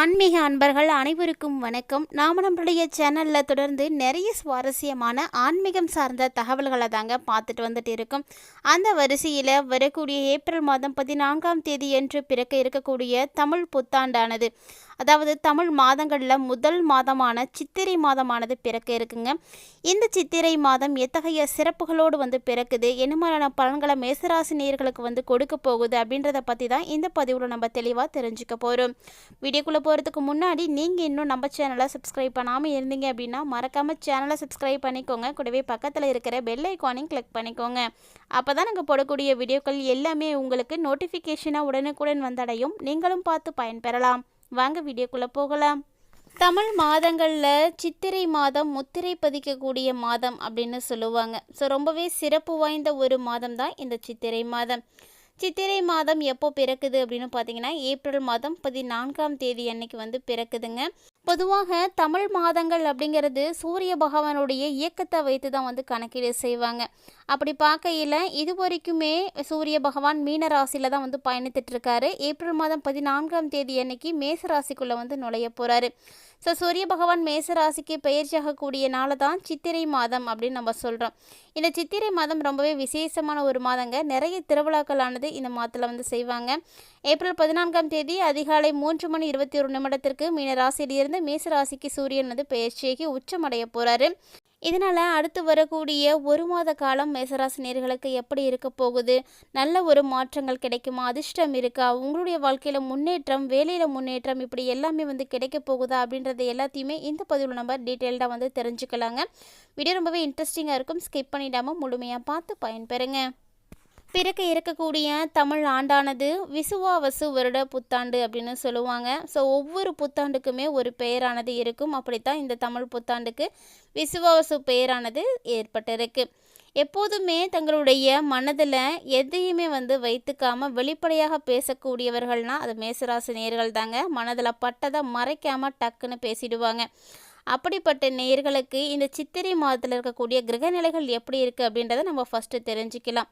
ஆன்மீக அன்பர்கள் அனைவருக்கும் வணக்கம். நாம் நம்மளுடைய சேனலில் தொடர்ந்து நிறைய சுவாரஸ்யமான ஆன்மீகம் சார்ந்த தகவல்களை தாங்க பார்த்துட்டு வந்துட்டு இருக்கோம். அந்த வரிசையில் வரக்கூடிய ஏப்ரல் மாதம் பதினான்காம் தேதி என்று பிறக்க இருக்கக்கூடிய தமிழ் புத்தாண்டானது. அதாவது தமிழ் மாதங்களில் முதல் மாதமான சித்திரை மாதமானது பிறக்க இருக்குங்க. இந்த சித்திரை மாதம் எத்தகைய சிறப்புகளோடு வந்து பிறக்குது? என்ன மாதிரியான பலன்களை மேசராசி நேர்களுக்கு வந்து கொடுக்க போகுது? அப்படின்றத பற்றி தான் இந்த பதிவில் நம்ம தெளிவாக தெரிஞ்சுக்க போகிறோம் வீடியோக்குள்ளே போகிறதுக்கு முன்னாடி நீங்கள் இன்னும் நம்ம சேனலை சப்ஸ்கிரைப் பண்ணாமல் இருந்தீங்க அப்படின்னா மறக்காமல் சேனலை சப்ஸ்கிரைப் பண்ணிக்கோங்க. கூடவே பக்கத்தில் இருக்கிற பெல் ஐக்கானையும் கிளிக் பண்ணிக்கோங்க. அப்போ தான் நாங்கள் போடக்கூடிய வீடியோக்கள் எல்லாமே உங்களுக்கு நோட்டிஃபிகேஷனாக உடனுக்குடன் வந்தடையும். நீங்களும் பார்த்து பயன்பெறலாம். வாங்க வீடியோக்குள்ளே போகலாம். தமிழ் மாதங்களில் சித்திரை மாதம் முத்திரை பதிக்கக்கூடிய மாதம் அப்படின்னு சொல்லுவாங்க. ஸோ ரொம்பவே சிறப்பு வாய்ந்த ஒரு மாதம் தான் இந்த சித்திரை மாதம். சித்திரை மாதம் எப்போ பிறக்குது அப்படின்னு பார்த்தீங்கன்னா ஏப்ரல் மாதம் பதினான்காம் தேதி அன்னைக்கு வந்து பிறக்குதுங்க. பொதுவாக தமிழ் மாதங்கள் அப்படிங்கிறது சூரிய பகவானுடைய இயக்கத்தை வைத்து தான் வந்து கணக்கீடு செய்வாங்க. அப்படி பார்க்கையில் இது வரைக்குமே சூரிய பகவான் மீன ராசியில் தான் வந்து பயணித்துட்ருக்காரு ஏப்ரல் மாதம் பதினான்காம் தேதி அன்னைக்கு மேச ராசிக்குள்ளே வந்து நுழைய போகிறாரு ஸோ சூரிய பகவான் மேச ராசிக்கு பயிற்சியாகக்கூடிய நாளை தான் சித்திரை மாதம் அப்படின்னு நம்ம சொல்கிறோம் இந்த சித்திரை மாதம் ரொம்பவே விசேஷமான ஒரு மாதங்க நிறைய திருவிழாக்களானது இந்த மாதத்தில் வந்து செய்வாங்க ஏப்ரல் பதினான்காம் தேதி அதிகாலை மூன்று மணி இருபத்தி ஒரு நிமிடத்திற்கு மீன ராசியிலிருந்து மேச ராசிக்கு சூரியன் வந்து பெயர்ச்சியாகி உச்சமடைய போகிறாரு இதனால் அடுத்து வரக்கூடிய ஒரு மாத காலம் மேசராசினியர்களுக்கு எப்படி இருக்க போகுது? நல்ல ஒரு மாற்றங்கள் கிடைக்குமா? அதிர்ஷ்டம் இருக்கா? உங்களுடைய வாழ்க்கையில் முன்னேற்றம் வேலையில் முன்னேற்றம் இப்படி எல்லாமே வந்து கிடைக்க போகுதா? அப்படின்றது எல்லாத்தையுமே இந்த பதிவில் நம்ம டீட்டெயில்டாக வந்து தெரிஞ்சுக்கலாங்க. வீடியோ ரொம்பவே இன்ட்ரெஸ்டிங்காக இருக்கும். ஸ்கிப் பண்ணிடாமல் முழுமையாக பார்த்து பயன்பெறுங்க. பிறக்க இருக்கக்கூடிய தமிழ் ஆண்டானது விசுவாவசு வருட புத்தாண்டு அப்படின்னு சொல்லுவாங்க. ஸோ ஒவ்வொரு புத்தாண்டுக்குமே ஒரு பெயரானது இருக்கும். அப்படித்தான் இந்த தமிழ் புத்தாண்டுக்கு விசுவாவசு பெயரானது ஏற்பட்டிருக்கு. எப்போதுமே தங்களுடைய மனதில் எதையுமே வந்து வைத்துக்காமல் வெளிப்படையாக பேசக்கூடியவர்கள்னால் அது மேசராசி நேர்கள் தாங்க. மனதில் பட்டதை மறைக்காமல் டக்குன்னு பேசிடுவாங்க. அப்படிப்பட்ட நேர்களுக்கு இந்த சித்திரை மாதத்தில் இருக்கக்கூடிய கிரகநிலைகள் எப்படி இருக்குது அப்படின்றத நம்ம ஃபஸ்ட்டு தெரிஞ்சுக்கலாம்.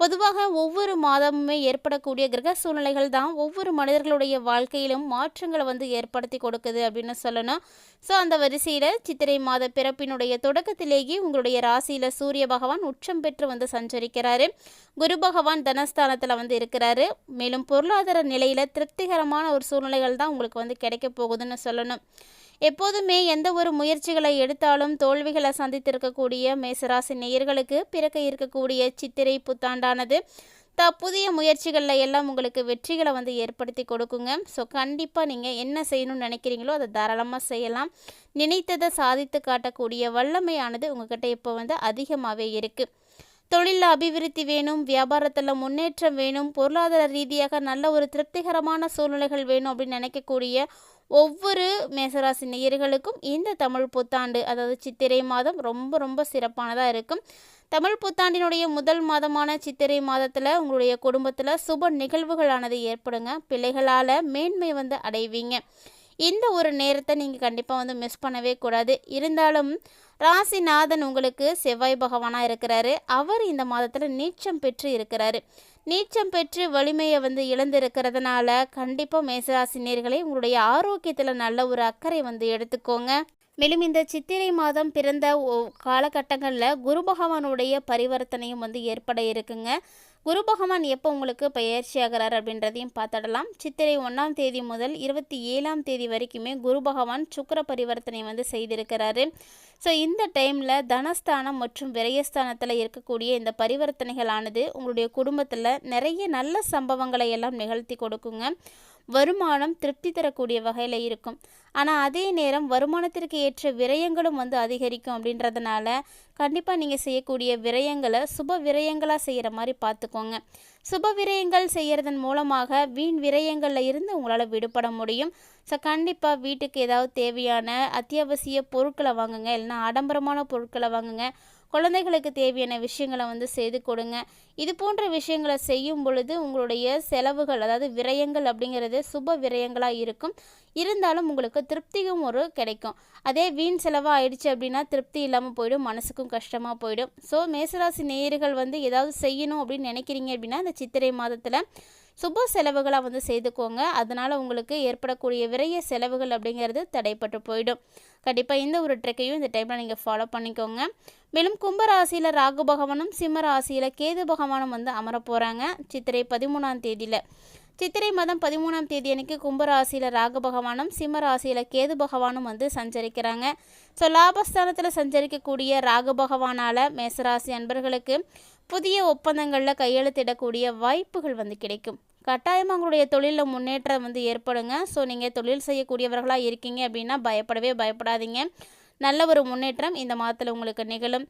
பொதுவாக ஒவ்வொரு மாதமுமே ஏற்படக்கூடிய கிரக சூழ்நிலைகள் தான் ஒவ்வொரு மனிதர்களுடைய வாழ்க்கையிலும் மாற்றங்களை வந்து ஏற்படுத்தி கொடுக்குது அப்படின்னு சொல்லணும். ஸோ அந்த வரிசையில் சித்திரை மாத பிறப்பினுடைய தொடக்கத்திலேயே உங்களுடைய ராசியில் சூரிய பகவான் உச்சம் பெற்று வந்து சஞ்சரிக்கிறாரு. குரு பகவான் தனஸ்தானத்தில் வந்து இருக்கிறாரு. மேலும் பொருளாதார நிலையில் திருப்திகரமான ஒரு சூழ்நிலைகள் தான் உங்களுக்கு வந்து கிடைக்க போகுதுன்னு சொல்லணும். எப்போதுமே எந்த ஒரு முயற்சிகளை எடுத்தாலும் தோல்விகளை சந்தித்திருக்கக்கூடிய மேசராசி நேயர்களுக்கு பிறக்க இருக்கக்கூடிய சித்திரை புத்தாண்டானது த புதிய முயற்சிகளில் எல்லாம் உங்களுக்கு வெற்றிகளை வந்து ஏற்படுத்தி கொடுக்குங்க. ஸோ கண்டிப்பாக நீங்கள் என்ன செய்யணும்னு நினைக்கிறீங்களோ அதை தாராளமாக செய்யலாம். நினைத்ததை சாதித்து காட்டக்கூடிய வல்லமையானது உங்ககிட்ட இப்போ வந்து அதிகமாகவே இருக்குது தொழிலில் அபிவிருத்தி வேணும் வியாபாரத்தில் முன்னேற்றம் வேணும் பொருளாதார ரீதியாக நல்ல ஒரு திருப்திகரமான சூழ்நிலைகள் வேணும் அப்படின்னு நினைக்கக்கூடிய ஒவ்வொரு மேசராசி நேயர்களுக்கும் இந்த தமிழ் புத்தாண்டு அதாவது சித்திரை மாதம் ரொம்ப ரொம்ப சிறப்பானதாக இருக்கும். தமிழ் புத்தாண்டினுடைய முதல் மாதமான சித்திரை மாதத்தில் உங்களுடைய குடும்பத்தில் சுப நிகழ்வுகளானது ஏற்படுங்க. பிள்ளைகளால் மேன்மை வந்து அடைவீங்க. இந்த ஒரு நேரத்தை நீங்கள் கண்டிப்பாக வந்து மிஸ் பண்ணவே கூடாது. இருந்தாலும் ராசிநாதன் உங்களுக்கு செவ்வாய் பகவானாக இருக்கிறாரு. அவர் இந்த மாதத்தில் நீச்சம் பெற்று இருக்கிறாரு. நீச்சம் பெற்று வலிமையை வந்து இழந்திருக்கிறதுனால கண்டிப்பாக மேசராசினியர்களை உங்களுடைய ஆரோக்கியத்தில் நல்ல ஒரு அக்கறை வந்து எடுத்துக்கோங்க. மேலும் இந்த சித்திரை மாதம் பிறந்த காலகட்டங்களில் குரு பகவானுடைய பரிவர்த்தனையும் வந்து ஏற்பட இருக்குங்க. குரு பகவான் எப்போ உங்களுக்கு பயிற்சி ஆகிறார் அப்படின்றதையும் பார்த்துடலாம். சித்திரை ஒன்றாம் தேதி முதல் இருபத்தி ஏழாம் தேதி வரைக்குமே குரு பகவான் சுக்கர பரிவர்த்தனை வந்து செய்திருக்கிறாரு. ஸோ இந்த டைமில் தனஸ்தானம் மற்றும் விரயஸ்தானத்தில் இருக்கக்கூடிய இந்த பரிவர்த்தனைகளானது உங்களுடைய குடும்பத்தில் நிறைய நல்ல சம்பவங்களை எல்லாம் நிகழ்த்தி கொடுக்குங்க. வருமானம் திருப்தி தரக்கூடிய வகையில் இருக்கும். ஆனால் அதே நேரம் வருமானத்திற்கு ஏற்ற விரயங்களும் வந்து அதிகரிக்கும் அப்படின்றதுனால கண்டிப்பாக நீங்கள் செய்யக்கூடிய விரயங்களை சுப விரயங்களாக செய்கிற மாதிரி பார்த்துக்கோங்க. சுப விரயங்கள் செய்கிறதன் மூலமாக வீண் விரயங்களில் இருந்து உங்களால் விடுபட முடியும். ஸோ கண்டிப்பாக வீட்டுக்கு ஏதாவது தேவையான அத்தியாவசிய பொருட்களை வாங்குங்க. இல்லைன்னா ஆடம்பரமான பொருட்களை வாங்குங்க. குழந்தைகளுக்கு தேவையான விஷயங்களை வந்து செய்து கொடுங்க. இது போன்ற விஷயங்களை செய்யும் பொழுது உங்களுடைய செலவுகள் அதாவது விரயங்கள் அப்படிங்கிறது சுப விரயங்களாக இருக்கும். இருந்தாலும் உங்களுக்கு திருப்தியும் ஒரு கிடைக்கும். அதே வீண் செலவாக ஆயிடுச்சு அப்படின்னா திருப்தி இல்லாமல் போயிடும் மனசுக்கும் கஷ்டமாக போயிடும். ஸோ மேசராசி நேயர்கள் வந்து ஏதாவது செய்யணும் அப்படின்னு நினைக்கிறீங்க அப்படின்னா இந்த சித்திரை மாதத்தில் சுப செலவுகளாக வந்து செய்துக்கோங்க. அதனால் உங்களுக்கு ஏற்படக்கூடிய விரைய செலவுகள் அப்படிங்கிறது தடைப்பட்டு போயிடும். கண்டிப்பாக இந்த ஒரு ட்ரெக்கையும் இந்த டைமில் நீங்கள் ஃபாலோ பண்ணிக்கோங்க. மேலும் கும்பராசியில் ராகு பகவானும் சிம்ம ராசியில் கேது பகவானும் வந்து அமர போகிறாங்க சித்திரை பதிமூணாம் தேதியில். சித்திரை மாதம் பதிமூணாம் தேதி அன்னைக்கு கும்பராசியில் ராகு பகவானும் சிம்ம ராசியில் கேது பகவானும் வந்து சஞ்சரிக்கிறாங்க. ஸோ லாபஸ்தானத்தில் சஞ்சரிக்கக்கூடிய ராகு பகவானால் மேசராசி அன்பர்களுக்கு புதிய ஒப்பந்தங்களில் கையெழுத்திடக்கூடிய வாய்ப்புகள் வந்து கிடைக்கும். கட்டாயமாக உங்களுடைய தொழிலில் முன்னேற்றம் வந்து ஏற்படுங்க. ஸோ நீங்கள் தொழில் செய்யக்கூடியவர்களாக இருக்கீங்க அப்படின்னா பயப்படவே பயப்படாதீங்க. நல்ல ஒரு முன்னேற்றம் இந்த மாதத்தில் உங்களுக்கு நிகழும்.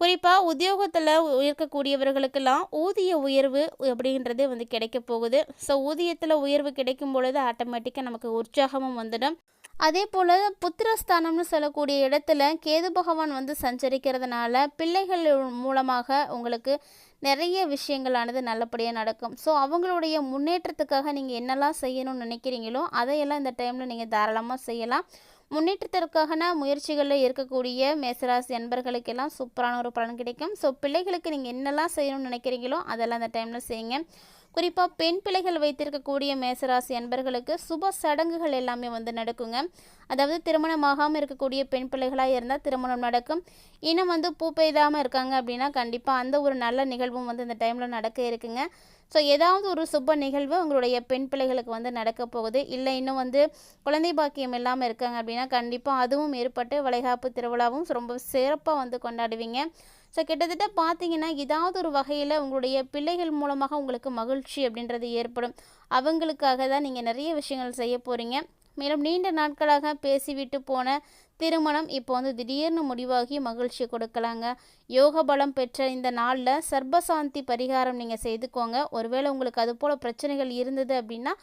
குறிப்பாக உத்தியோகத்தில் இருக்கக்கூடியவர்களுக்கெல்லாம் ஊதிய உயர்வு அப்படின்றது வந்து கிடைக்க போகுது. ஸோ ஊதியத்தில் உயர்வு கிடைக்கும் பொழுது ஆட்டோமேட்டிக்காக நமக்கு உற்சாகமும் வந்துடும். அதே போல் புத்திரஸ்தானம்னு சொல்லக்கூடிய இடத்துல கேது பகவான் வந்து சஞ்சரிக்கிறதுனால பிள்ளைகள் மூலமாக உங்களுக்கு நிறைய விஷயங்களானது நல்லபடியாக நடக்கும். ஸோ அவங்களுடைய முன்னேற்றத்துக்காக நீங்கள் என்னெல்லாம் செய்யணும்னு நினைக்கிறீங்களோ அதையெல்லாம் இந்த டைமில் நீங்கள் தாராளமாக செய்யலாம். முன்னேற்றத்திற்கான முயற்சிகளில் இருக்கக்கூடிய மேசராசி அன்பர்களுக்கெல்லாம் சூப்பரான ஒரு பலன் கிடைக்கும். ஸோ பிள்ளைகளுக்கு நீங்கள் என்னெல்லாம் செய்யணும்னு நினைக்கிறீங்களோ அதெல்லாம் அந்த டைமில் செய்யுங்க. குறிப்பாக பெண் பிள்ளைகள் வைத்திருக்கக்கூடிய மேசராசி அன்பர்களுக்கு சுப சடங்குகள் எல்லாமே வந்து நடக்குங்க. அதாவது திருமணமாகாமல் இருக்கக்கூடிய பெண் பிள்ளைகளாக இருந்தால் திருமணம் நடக்கும். இன்னும் வந்து பூ பெய்தாமல் இருக்காங்க அப்படின்னா கண்டிப்பாக அந்த ஒரு நல்ல நிகழ்வும் வந்து இந்த டைமில் நடக்க இருக்குங்க. ஸோ ஏதாவது ஒரு சுப நிகழ்வு உங்களுடைய பெண் பிள்ளைகளுக்கு வந்து நடக்க போகுது. இல்லை இன்னும் வந்து குழந்தை பாக்கியம் இல்லாமல் இருக்காங்க அப்படின்னா கண்டிப்பாக அதுவும் ஏற்பட்டு வளைகாப்பு திருவிழாவும் ரொம்ப சிறப்பாக வந்து கொண்டாடுவீங்க. ஸோ கிட்டத்தட்ட பார்த்தீங்கன்னா ஏதாவது ஒரு வகையில் உங்களுடைய பிள்ளைகள் மூலமாக உங்களுக்கு மகிழ்ச்சி அப்படின்றது ஏற்படும். அவங்களுக்காக தான் நீங்கள் நிறைய விஷயங்கள் செய்ய போகிறீங்க மேலும் நீண்ட நாட்களாக பேசிவிட்டு போன திருமணம் இப்போ வந்து திடீர்னு முடிவாகி மகிழ்ச்சி கொடுக்கலாங்க. யோக பலம் பெற்ற இந்த நாளில் சர்பசாந்தி பரிகாரம் நீங்கள் செய்துக்கோங்க. ஒருவேளை உங்களுக்கு அது போல் பிரச்சனைகள் இருந்தது அப்படின்னா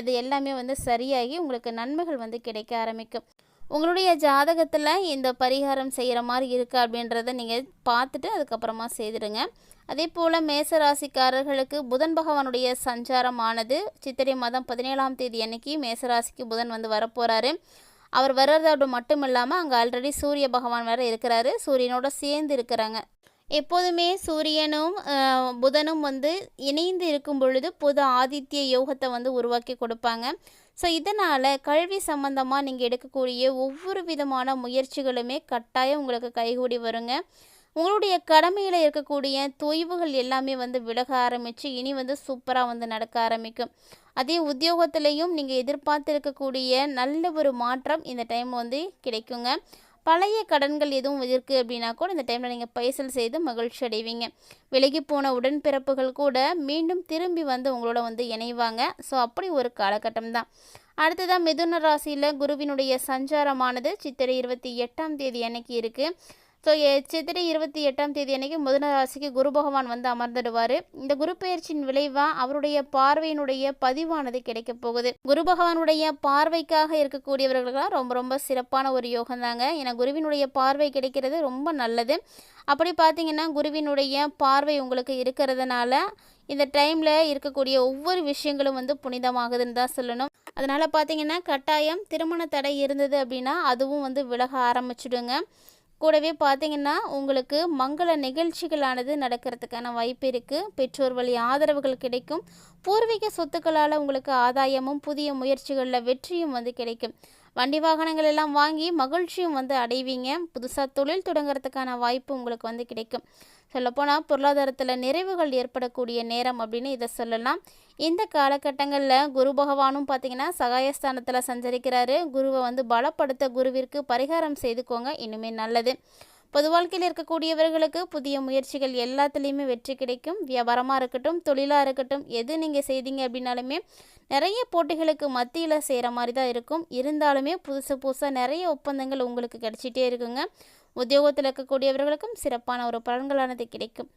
அது எல்லாமே வந்து சரியாகி உங்களுக்கு நன்மைகள் வந்து கிடைக்க ஆரம்பிக்கும். உங்களுடைய ஜாதகத்தில் இந்த பரிகாரம் செய்கிற மாதிரி இருக்கா அப்படின்றத நீங்கள் பார்த்துட்டு அதுக்கப்புறமா செய்திடுங்க. அதே போல் மேச ராசிக்காரர்களுக்கு புதன் பகவானுடைய சஞ்சாரமானது சித்திரை மாதம் பதினேழாம் தேதி அன்னைக்கு மேசராசிக்கு புதன் வந்து வரப்போகிறாரு அவர் வர்றதோடு மட்டும் இல்லாமல் அங்கே ஆல்ரெடி சூரிய பகவான் வேறு இருக்கிறாரு. சூரியனோட சேர்ந்து இருக்கிறாங்க. எப்போதுமே சூரியனும் புதனும் வந்து இணைந்து இருக்கும் பொழுது புது ஆதித்ய யோகத்தை வந்து உருவாக்கி கொடுப்பாங்க. ஸோ இதனால் கல்வி சம்மந்தமாக நீங்கள் எடுக்கக்கூடிய ஒவ்வொரு விதமான முயற்சிகளுமே கட்டாயம் உங்களுக்கு கைகூடி வருங்க. உங்களுடைய கடமையில் இருக்கக்கூடிய தொய்வுகள் எல்லாமே வந்து விலக ஆரம்பித்து இனி வந்து சூப்பராக வந்து நடக்க ஆரம்பிக்கும். அதே உத்தியோகத்திலையும் நீங்கள் எதிர்பார்த்துருக்கக்கூடிய நல்ல ஒரு மாற்றம் இந்த டைம் வந்து கிடைக்குங்க. பழைய கடன்கள் எதுவும் இருக்குது அப்படின்னா கூட இந்த டைமில் நீங்கள் பைசல் செய்து மகிழ்ச்சி அடைவீங்க. விலகி போன உடன்பிறப்புகள் கூட மீண்டும் திரும்பி வந்து உங்களோட வந்து இணைவாங்க. ஸோ அப்படி ஒரு காலகட்டம் தான். அடுத்ததாக மிதுன ராசியில் குருவினுடைய சஞ்சாரமானது சித்திரை இருபத்தி எட்டாம் தேதி அன்னைக்கு இருக்குது ஸோ சித்திரை இருபத்தி எட்டாம் தேதி அன்னைக்கு முதன ராசிக்கு குரு பகவான் வந்து அமர்ந்துடுவார். இந்த குரு பயிற்சியின் விளைவாக அவருடைய பார்வையினுடைய பதிவானது கிடைக்க போகுது. குரு பகவானுடைய பார்வைக்காக இருக்கக்கூடியவர்களுக்கெல்லாம் ரொம்ப ரொம்ப சிறப்பான ஒரு யோகம் தாங்க ஏன்னா குருவினுடைய பார்வை கிடைக்கிறது ரொம்ப நல்லது. அப்படி பார்த்தீங்கன்னா குருவினுடைய பார்வை உங்களுக்கு இருக்கிறதுனால இந்த டைமில் இருக்கக்கூடிய ஒவ்வொரு விஷயங்களும் வந்து புனிதமாகுதுன்னு தான் சொல்லணும். அதனால் பார்த்தீங்கன்னா கட்டாயம் திருமண தடை இருந்தது அப்படின்னா அதுவும் வந்து விலக ஆரம்பிச்சிடுங்க. கூடவே பார்த்தீங்கன்னா உங்களுக்கு மங்கள நிகழ்ச்சிகளானது நடக்கிறதுக்கான வாய்ப்பு இருக்குது பெற்றோர் வழி ஆதரவுகள் கிடைக்கும். பூர்வீக சொத்துக்களால் உங்களுக்கு ஆதாயமும் புதிய முயற்சிகளில் வெற்றியும் வந்து கிடைக்கும். வண்டி வாகனங்கள் எல்லாம் வாங்கி மகிழ்ச்சியும் வந்து அடைவீங்க. புதுசாக தொழில் தொடங்குறதுக்கான வாய்ப்பு உங்களுக்கு வந்து கிடைக்கும். சொல்லப்போனால் பொருளாதாரத்தில் நிறைவுகள் ஏற்படக்கூடிய நேரம் அப்படின்னு இதை சொல்லலாம். இந்த காலகட்டங்களில் குரு பகவானும் பார்த்திங்கன்னா சகாயஸ்தானத்தில் சஞ்சரிக்கிறாரு. குருவை வந்து பலப்படுத்த குருவிற்கு பரிகாரம் செய்துக்கோங்க. இனிமேல் நல்லது. பொது வாழ்க்கையில் இருக்கக்கூடியவர்களுக்கு புதிய முயற்சிகள் எல்லாத்துலேயுமே வெற்றி கிடைக்கும். வியாபாரமாக இருக்கட்டும் தொழிலாக இருக்கட்டும் எது நீங்கள் செய்தீங்க அப்படின்னாலுமே நிறைய போட்டிகளுக்கு மத்தியில் செய்கிற மாதிரி தான் இருக்கும். இருந்தாலுமே புதுசு புதுசாக நிறைய ஒப்பந்தங்கள் உங்களுக்கு கிடச்சிட்டே இருக்குங்க. உத்தியோகத்தில் இருக்கக்கூடியவர்களுக்கும் சிறப்பான ஒரு பலன்களானது கிடைக்கும்.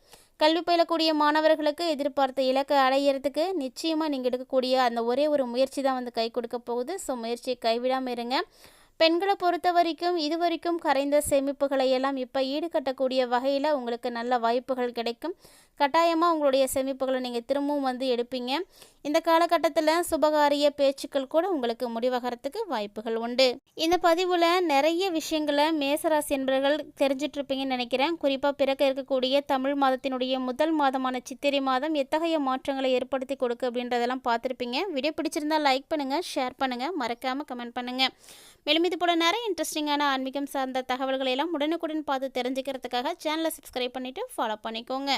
கல்வி பயிலக்கூடிய மாணவர்களுக்கு எதிர்பார்த்த இலக்கை அடையிறதுக்கு நிச்சயமாக நீங்கள் எடுக்கக்கூடிய அந்த ஒரே ஒரு முயற்சி தான் வந்து கை கொடுக்க போகுது. ஸோ முயற்சியை கைவிடாமல் இருங்க. பெண்களை பொறுத்த வரைக்கும் இது வரைக்கும் கரைந்த சேமிப்புகளை எல்லாம் இப்போ ஈடுகட்டக்கூடிய வகையில் உங்களுக்கு நல்ல வாய்ப்புகள் கிடைக்கும். கட்டாயமாக உங்களுடைய சேமிப்புகளை நீங்கள் திரும்பவும் வந்து எடுப்பீங்க. இந்த காலகட்டத்தில் சுபகாரிய பேச்சுக்கள் கூட உங்களுக்கு முடிவகரத்துக்கு வாய்ப்புகள் உண்டு. இந்த பதிவில் நிறைய விஷயங்களை மேசராசி என்பவர்கள் தெரிஞ்சிட்ருப்பீங்கன்னு நினைக்கிறேன். குறிப்பாக பிறக்க இருக்கக்கூடிய தமிழ் மாதத்தினுடைய முதல் மாதமான சித்திரை மாதம் எத்தகைய மாற்றங்களை ஏற்படுத்தி கொடுக்கு அப்படின்றதெல்லாம் பார்த்துருப்பீங்க. வீடியோ பிடிச்சிருந்தால் லைக் பண்ணுங்கள் ஷேர் பண்ணுங்கள் மறக்காமல் கமெண்ட் பண்ணுங்கள் மேலும் இது போல் நிறைய இன்ட்ரெஸ்டிங்கான ஆன்மீகம் சார்ந்த தகவல்களை எல்லாம் உடனுக்குடன் பார்த்து தெரிஞ்சுக்கிறதுக்காக சேனலை சப்ஸ்கிரைப் பண்ணிவிட்டு ஃபாலோ பண்ணிக்கோங்க.